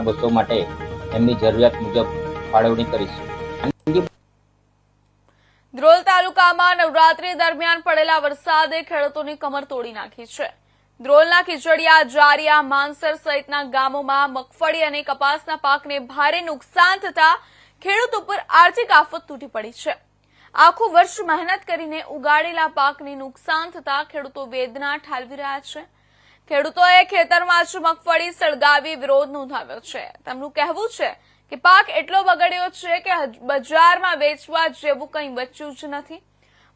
બસો માટે એમની જરૂરિયાત મુજબ ફાળવણી કરીશું. ધ્રોલ તાલુકામાં નવરાત્રી દરમિયાન પડેલા વરસાદે ખેડૂતોની કમર તોડી નાખી છે. ધ્રોલના ખીચડિયા જારિયા માનસર સહિતના ગામોમાં મગફળી અને કપાસના પાકને ભારે નુકસાન થતા ખેડૂત ઉપર આર્થિક આફત તૂટી પડી છે. આખું વર્ષ મહેનત કરીને ઉગાડેલા પાકને નુકસાન થતા ખેડૂતો વેદના ઠાલવી રહ્યા છે. ખેડૂતોએ ખેતરમાં જ મગફળી સળગાવી વિરોધ નોંધાવ્યો છે. તેમનું કહેવું છે કે પાક એટલો બગડ્યો છે કે બજારમાં વેચવા જેવું કંઈ બચ્યું જ નથી.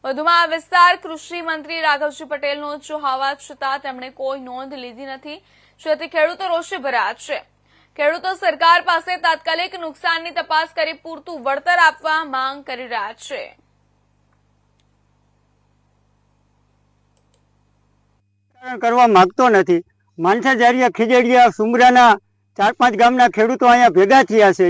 વધુમાં આ વિસ્તાર કૃષિ મંત્રી રાઘવજી પટેલનો જો હોવા છતાં તેમણે કોઈ નોંધ લીધી નથી. જેથી ખેડૂતો રોષે ભર્યા છે. ખેડૂતો સરકાર પાસે તાત્કાલિક નુકસાનની તપાસ કરી પૂરતું વળતર આપવા માંગ કરી રહ્યા છે. કરવા માંગતો નથી. માનસાજારિયા ખીજડીયા સુમરાના ચાર પાંચ ગામના ખેડૂતો અહીંયા ભેગા થયા છે.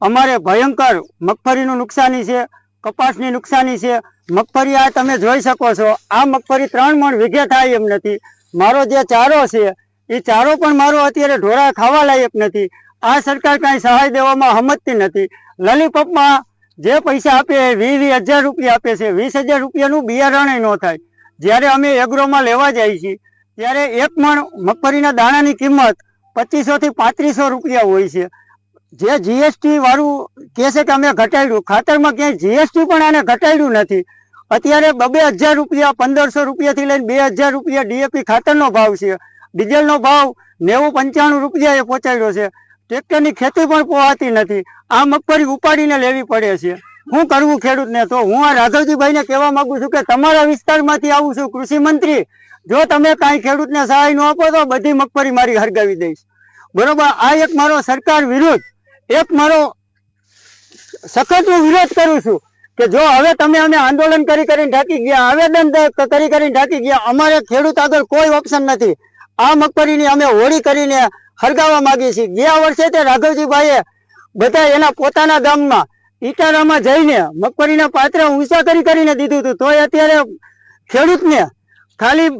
અમારે ભયંકર મગફળીનું નુકસાની છે, કપાસની નુકસાની છે. મગફળી આ તમે જોઈ શકો છો. આ મગફળી ત્રણ મણ વીઘે થાય એમ નથી. મારો જે ચારો છે, એ ચારો પણ મારો અત્યારે ઢોરા ખાવા લાયક નથી. આ સરકાર કાંઈ સહાય દેવામાં હમતતી નથી. લલીપોપમાં જે પૈસા આપે એ વીસ હજાર રૂપિયા આપે છે. વીસ હજાર રૂપિયાનું બિયારણ ન થાય. જ્યારે અમે એગ્રોમાં લેવા જઈએ છીએ ત્યારે એક મણ મગફળીના દાણાની કિંમત પચીસો થી પાંત્રીસો રૂપિયા હોય છે. જે જીએસટી વાળું કહે છે કે અમે ઘટાડ્યું. ખાતરમાં ક્યાંય જીએસટી પણ આને ઘટાડ્યું નથી. અત્યારે બબે હજાર રૂપિયા, પંદરસો રૂપિયાથી લઈને બે હજાર રૂપિયા ડીએપી ખાતરનો ભાવ છે. ડીઝલનો ભાવ નેવું પંચાણું રૂપિયા એ પહોંચાડ્યો છે. ટ્રેક્ટરની ખેતી પણ પોહાતી નથી. આ મગફળી ઉપાડીને લેવી પડે છે. શું કરવું ખેડૂતને તો હું આ રાઘવજીભાઈને કહેવા માંગુ છું કે તમારા વિસ્તારમાંથી આવું છું, કૃષિ મંત્રી, જો તમે કાંઈ ખેડૂતને સહાય ન આપો તો બધી મગફળી મારી હરગાવી દઈશ. બરોબર? આ એક મારો સરકાર વિરુદ્ધ એક મારો સખત હું વિરોધ કરું છું કે જો હવે તમે અમે આંદોલન કરી કરીને ઢાંકી ગયા, આવેદન કરી કરીને ઢાંકી ગયા, અમારે ખેડૂત આગળ કોઈ ઓપ્શન નથી. આ મગફળીની અમે હોળી કરીને હરગાવવા માંગીએ છીએ. ગયા વર્ષે તે રાઘવજીભાઈએ બધા એના પોતાના ગામમાં ઈટારામાં જઈને મગફળીના પાત્ર ઊંચા કરી કરીને દીધું હતું. તોય અત્યારે ખેડૂતને ખાલી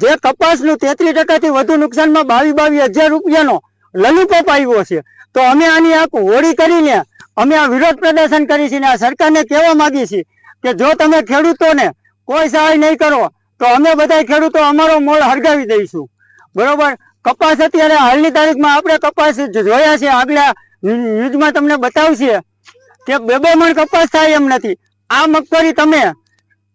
જે કપાસનું તેત્રીસ ટકાથી વધુ નુકસાનમાં બાવીસ બાવીસ હજાર રૂપિયાનો લલીપોપ આવ્યો છે. તો અમે આની આંખ હોળી કરીને અમે આ વિરોધ પ્રદર્શન કરી છીએ આ સરકારને કહેવા માગીએ છીએ કે જો તમે ખેડૂતોને કોઈ સહાય નહીં કરો, તો અમે બધા ખેડૂતો અમારો મોલ હળગાવી દઈશું. બરોબર? કપાસ અત્યારે હાલની તારીખમાં આપણે કપાસ જોયા છે. આગલા ન્યૂઝમાં તમને બતાવશે. કે બે બે મણ કપાસ થાય એમ નથી. આ મગફળી તમે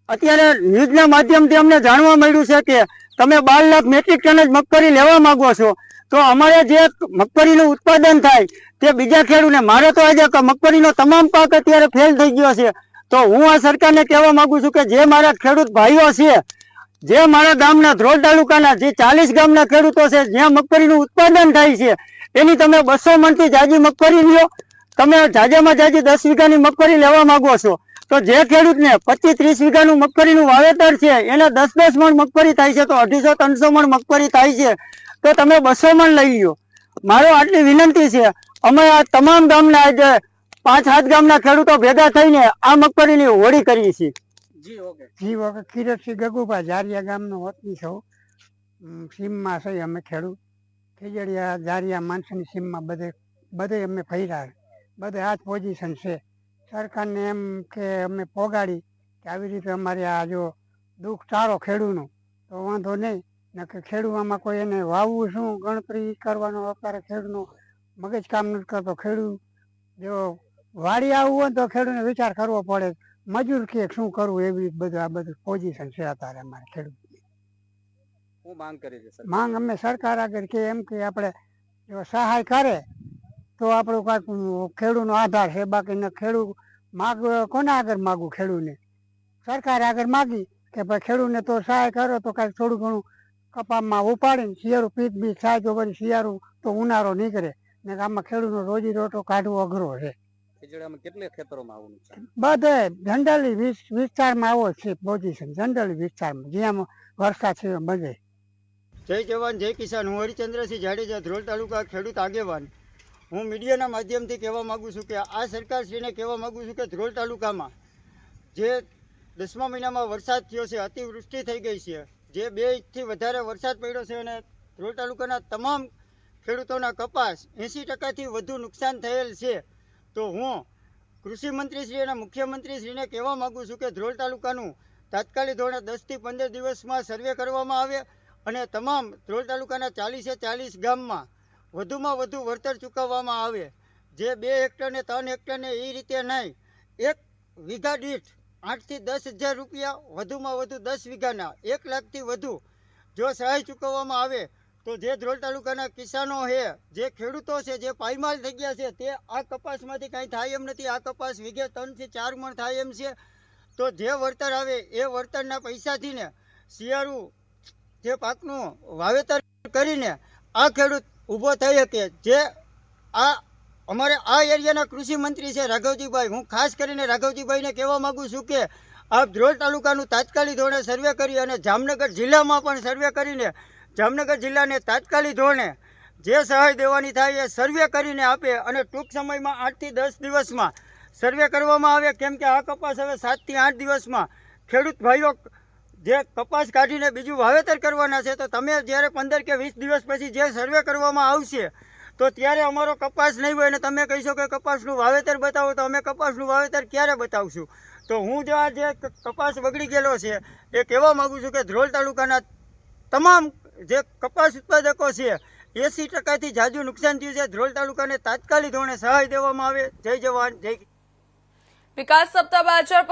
અત્યારે ન્યૂઝના માધ્યમથી અમને જાણવા મળ્યું છે કે તમે બાર લાખ મેટ્રિક ટન જ મગફળી લેવા માંગો છો. તો અમારે જે મગફળીનું ઉત્પાદન થાય તે બીજા ખેડૂતને મારે તો આજે મગફળીનો તમામ પાક અત્યારે ફેલ થઈ ગયો છે. તો હું આ સરકારને કહેવા માંગુ છું કે જે મારા ખેડૂત ભાઈઓ છે, જે મારા ગામના ધ્રોલ તાલુકાના, જે ચાલીસ ગામના ખેડૂતો છે, જ્યાં મગફળીનું ઉત્પાદન થાય છે, એની તમે બસો મણથી જાજી મગફળી લ્યો. તમે જાજામાં જાજી દસ વીઘાની મગફળી લેવા માંગો છો તો જે ખેડૂતને પચીસ ત્રીસ વીઘાનું મગફળીનું વાવેતર છે એને દસ દસ મણ મગફળી થાય છે તો અઢીસો ત્રણસો મણ મગફળી થાય છે તો તમે બસો મણ લઈ લો મારો આટલી વિનંતી છે અમે આ તમામ ગામના આજે પાંચ સાત ગામના ખેડૂતો ભેગા થઈને આ મગફળીની હોળી કરીએ છીએ. જી ઓકે. કિરતસિંહ ગગુભા જારિયા ગામનો વતની છું. સીમમાં છે અમે ખેડૂત. ખીજડીયા જારિયા માણસની સીમમાં બધે બધે અમે ફર્યા. બધે આ જ પોઝિશન છે. સરકારને એમ કે અમે પોગાડી કે આવી રીતે અમારે આ જો દુઃખ સારો ખેડૂનું તો વાંધો નહીં. ને કે ખેડૂતમાં કોઈ એને વાવવું શું ગણતરી કરવાનો અત્યારે ખેડૂતનો મગજ કામ નથી કરતો. ખેડૂત જો વાડી આવવું હોય તો ખેડૂતને વિચાર કરવો પડે. મજૂર કે શું કરવું એવી બધું આ બધું પોઝિશન છે અત્યારે અમારે ખેડૂત. હું માંગ કરી છે માંગ અમે સરકાર આગળ કે એમ કે આપણે જો સહાય કરે તો આપણું કાંઈક ખેડૂતનો આધાર છે બાકી ખેડૂત માગ કોના આગળ માગું ખેડૂતને? સરકાર આગળ માગી કે ભાઈ ખેડૂતને તો સહાય કરો તો કાંઈક થોડું ઘણું કપામાં ઉપાડીને શિયાળું પીત બી થાય તો પછી શિયાળું તો ઉનાળો નીકળે. ને આમાં ખેડૂતનો રોજી રોટો કાઢવો અઘરો છે. કેટલા ખેતરોમાં આવું બધે જનરલી વિસ્તારમાં આવો છે પોઝિશન જનરલી વિસ્તારમાં જ્યાં વરસાદ છે બધે. જય જવાન જય કિસાન. હું હરિચંદ્રસિંહ જાડેજા ધ્રોલ તાલુકા ખેડૂત આગેવાન. હું મીડિયાના માધ્યમથી કહેવા માગું છું કે આ સરકારશ્રીને કહેવા માગું છું કે ધ્રોલ તાલુકામાં જે દસમા મહિનામાં વરસાદ થયો છે, અતિવૃષ્ટિ થઈ ગઈ છે, જે બે ઇંચથી વધારે વરસાદ પડ્યો છે અને ધ્રોલ તાલુકાના તમામ ખેડૂતોના કપાસ એંસી ટકાથી વધુ નુકસાન થયેલ છે, તો હું કૃષિ મંત્રીશ્રી અને મુખ્યમંત્રીશ્રીને કહેવા માગું છું કે ધ્રોલ તાલુકાનું તાત્કાલિક ધોરણે દસથી પંદર દિવસમાં સર્વે કરવામાં આવે અને તમામ ધ્રોલ તાલુકાના ચાલીસે ચાલીસ ગામમાં વધુમાં વધુ વળતર ચૂકવવામાં આવે. જે બે હેક્ટરને ત્રણ હેક્ટરને એ રીતે નહીં. એક વીઘા દીઠ આઠથી દસ હજાર રૂપિયા, વધુમાં વધુ દસ વીઘાના. એક લાખથી વધુ. જો સહાય ચૂકવવામાં આવે, તો જે ધ્રોલ તાલુકાના કિસાનો છે, જે ખેડૂતો છે, જે પાયમાલ થઈ ગયા છે, તે આ કપાસમાંથી કાંઈ થાય એમ નથી. આ કપાસ વીઘે ત્રણથી ચાર મણ થાય એમ છે. તો જે વળતર આવે, એ વળતરના પૈસાથી ને શિયાળુ જે પાકનું વાવેતર કરીને આ ખેડૂત ઊભો થઈ શકે જે આ અમારે આ એરિયાના કૃષિ મંત્રી છે રાઘવજીભાઈ. હું ખાસ કરીને રાઘવજીભાઈને કહેવા માગું છું કે આપ ધ્રોલ તાલુકાનું તાત્કાલિક ધોરણે સર્વે કરી અને જામનગર જિલ્લામાં પણ સર્વે કરીને જામનગર જિલ્લાને તાત્કાલિક ધોરણે જે સહાય દેવાની થાય એ સર્વે કરીને આપે અને ટૂંક સમયમાં આઠથી દસ દિવસમાં સર્વે કરવામાં આવે. કેમ કે આ કપાસ હવે સાતથી આઠ દિવસમાં ખેડૂત ભાઈઓ જે કપાસ કાઢીને બીજું વાવેતર કરવાના છે, તો તમે જ્યારે પંદર કે વીસ દિવસ પછી જે સર્વે કરવામાં આવશે, તો ત્યારે અમારો કપાસ નહીં હોય અને તમે કહીશો કે કપાસનું વાવેતર બતાવો, તો અમે કપાસનું વાવેતર ક્યારે બતાવશું? તો હું જો આ જે કપાસ બગડી ગયેલો છે, એ કહેવા માગું છું કે ધ્રોલ તાલુકાના તમામ જે કપાસ ઉત્પાદકો છે, એંસી ટકાથી જાજુ નુકસાન થયું છે. ધ્રોલ તાલુકાને તાત્કાલિક ધોરણે સહાય દેવામાં આવે. જય જવાન, જય વિકાસ સપ્તાહ બે હજાર